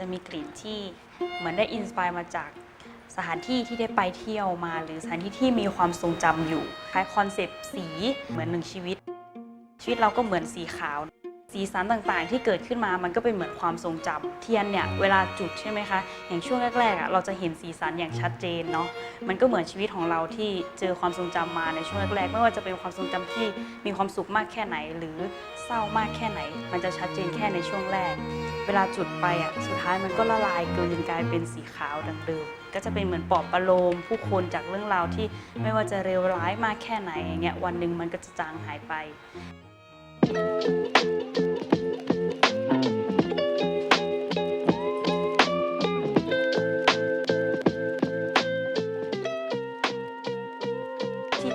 จะมีกลิ่นที่เหมือนได้อินสปายมาจากสถานที่ที่ได้ไปเที่ยวมา หรือสถานที่ที่มีความทรงจำอยู่คล้ายคอนเซปต์สีเหมือนหนึ่งชีวิต ชีวิตเราก็เหมือนสีขาว สีสันต่างๆ ที่เกิดขึ้นมามันก็เป็นเหมือนความทรงจำเทียนเนี่ยเวลาจุดใช่ไหมคะ อย่างช่วงแรกๆอะเราจะเห็นสีสันอย่างชัดเจนเนาะมันก็เหมือนชีวิตของเราที่เจอความทรงจำมาในช่วงแรกๆไม่ว่าจะเป็นความทรงจำที่มีความสุขมากแค่ไหน หรือเศร้ามากแค่ไหน มันจะชัดเจนแค่ในช่วงแรก เวลาจุดไปอะสุดท้ายมันก็ละลายเกลืนกลายเป็นสีขาวดังเดิมก็จะเป็นเหมือนปอบประโลมผู้คนจากเรื่องราวที่ไม่ว่าจะเลวร้ายมากแค่ไหนอย่างเงี้ยวันหนึ่งมันก็จะจางหายไป ที่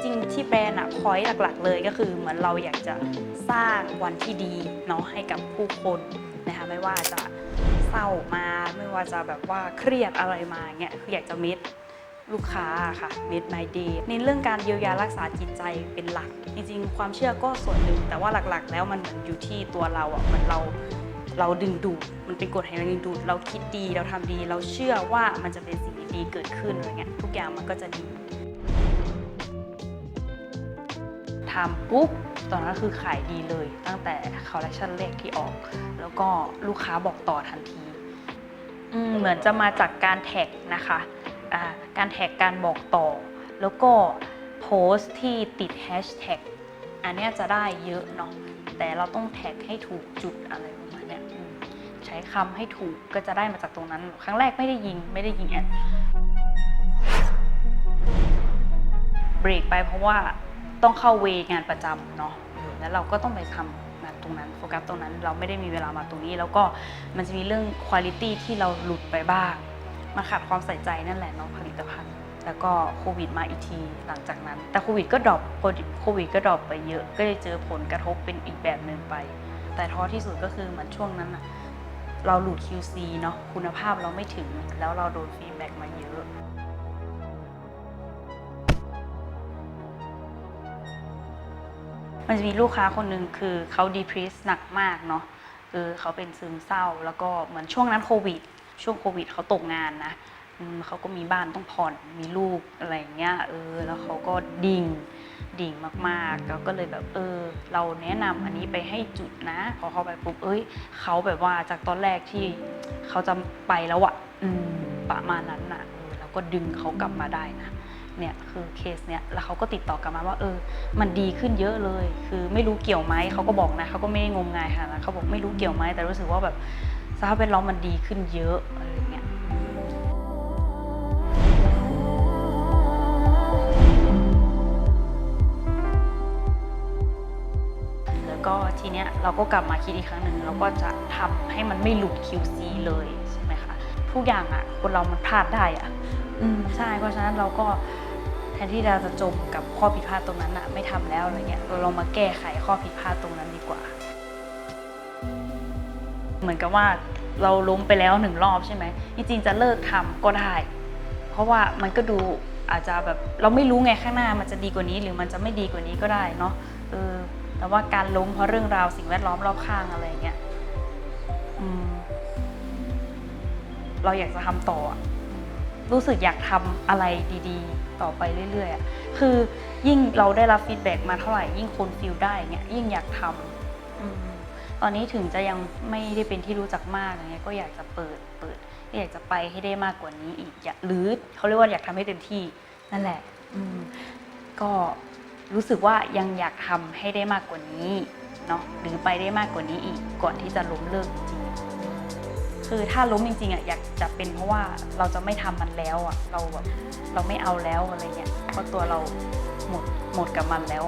จริงที่แบรนด์อะพอยต์หลัก ๆ เลยก็คือเหมือนเราอยากจะสร้างวันที่ดีเนาะให้กับผู้คนนะคะไม่ว่าจะเศร้ามาไม่ว่าจะแบบว่าเครียดอะไรมาเงี้ยคืออยากจะมิด ลูกค้าค่ะมิดไมเดย์ในเรื่องการเยียวยารักษาจิตใจเป็นหลัก จริงๆ ความเชื่อก็ส่วนหนึ่ง แต่ว่าหลักๆ แล้วมันเหมือนอยู่ที่ตัวเราอะเหมือนเราเราดึงดูด มันเป็นกฎแห่งแรงดึงดูด เราคิดดี เราทำดี เราเชื่อว่ามันจะเป็นสิ่งดีๆเกิดขึ้นอะไรเงี้ย ทุกอย่างมันก็จะดีทำปุ๊บ ตอนนั้นคือขายดีเลย ตั้งแต่คอลเลคชันแรกที่ออก แล้วก็ลูกค้าบอกต่อทันทีอืมเหมือนจะมาจากการแท็กนะคะอ่า การแท็กการบอกต่อ แล้วก็โพสต์ที่ติดแฮชแท็กอันนี้จะได้เยอะเนาะแต่เราต้องแท็กให้ถูกจุดอะไรประมาณเนี้ยใช้คำให้ถูกก็จะได้มาจากตรงนั้น ครั้งแรกไม่ได้ยิงไม่ได้ยิงแอดเบรกไปเพราะว่าต้องเข้าเวรงานประจำเนาะแล้วเราก็ต้องไปทำงานตรงนั้นโฟกัสตรงนั้น เราไม่ได้มีเวลามาตรงนี้ แล้วก็มันจะมีเรื่องคุณภาพที่เราหลุดไปบ้าง มาขาดความใส่ใจนั่นแหละเนาะผลิตภัณฑ์ แล้วก็โควิดมาอีกทีหลังจากนั้น แต่โควิดก็ดรอปโควิดก็ดรอปไปเยอะ ก็เลยเจอผลกระทบเป็นอีกแบบหนึ่งไป แต่ท้อที่สุดก็คือเหมือนช่วงนั้นอะเราหลุด QC เนาะคุณภาพเราไม่ถึงแล้วเราโดนฟีดแบ็กมาเยอะมันจะมีลูกค้าคนหนึ่งคือเขาดีพ r สหนักมากเนาะคือเขาเป็นซึมเศร้า แล้วก็เหมือนช่วงนั้นโควิด ช่วงโควิดเขาตกงานนะเขาก็มีบ้านต้องผ่อนมีลูกอะไรอย่างเงี้ยเออแล้วเขาก็ดิ่งดิ่งมากๆแล้วก็เลยแบบเออ เราแนะนำอันนี้ไปให้จุดนะ พอเขาไปปุ๊บเอ้ยเขาแบบว่าจากตอนแรกที่เขาจะไปแล้วอะอืมประมาณนั้นน่ะเออแล้วก็ดึงเขากลับมาได้นะเนี่ยคือเคสเนี่ยแล้วเขาก็ติดต่อกลับมาว่าเออ มันดีขึ้นเยอะเลย คือไม่รู้เกี่ยวไหมเขาก็บอกนะเขาก็ไม่ได้งมงายค่ะนะเขาบอกไม่รู้เกี่ยวไหมแต่รู้สึกว่าแบบ ภาพแวดล้อมมันดีขึ้นเยอะอะไรอย่างเงี้ยแล้วก็ทีเนี้ยเราก็กลับมาคิดอีกครั้งหนึ่งเราก็จะทำให้มันไม่หลุด QC เลยใช่ไหมคะทุกอย่างอะคนเรามันพลาดได้อะอืมใช่เพราะฉะนั้นเราก็แทนที่เราจะจมกับข้อผิดพลาดตรงนั้นอะไม่ทำแล้วอะไรเงี้ยเราลองมาแก้ไขข้อผิดพลาดตรงนั้นดีกว่า เหมือนกับว่าเราล้มไปแล้วหนึ่งรอบใช่ไหมจริงๆจะเลิกทำก็ได้ เพราะว่ามันก็ดูอาจจะแบบเราไม่รู้ไงข้างหน้ามันจะดีกว่านี้หรือมันจะไม่ดีกว่านี้ก็ได้เนาะเออแต่ว่าการล้มเพราะเรื่องราวสิ่งแวดล้อมรอบข้างอะไรเงี้ยเราอยากจะทำต่อ รู้สึกอยากทำอะไรดีๆ ต่อไปเรื่อยๆคือยิ่งเราได้รับฟีดแบ็กมาเท่าไหร่ยิ่งคนฟีลได้เงี้ยยิ่งอยากทำ ตอนนี้ถึงจะยังไม่ได้เป็นที่รู้จักมากอย่างเงี้ยก็อยากจะเปิดเปิดอยากจะไปให้ได้มากกว่านี้อีกอยากหรือเขาเรียกว่าอยากทำให้เต็มที่นั่นแหละก็รู้สึกว่ายังอยากทำให้ได้มากกว่านี้เนาะหรือไปได้มากกว่านี้อีกก่อนที่จะล้มเลิกจริงๆคือถ้าล้มจริงๆอะอยากจะเป็นเพราะว่าเราจะไม่ทำมันแล้วอะเราแบบเราไม่เอาแล้วอะไรเงี้ยเพราะตัวเราหมดหมดกับมันแล้ว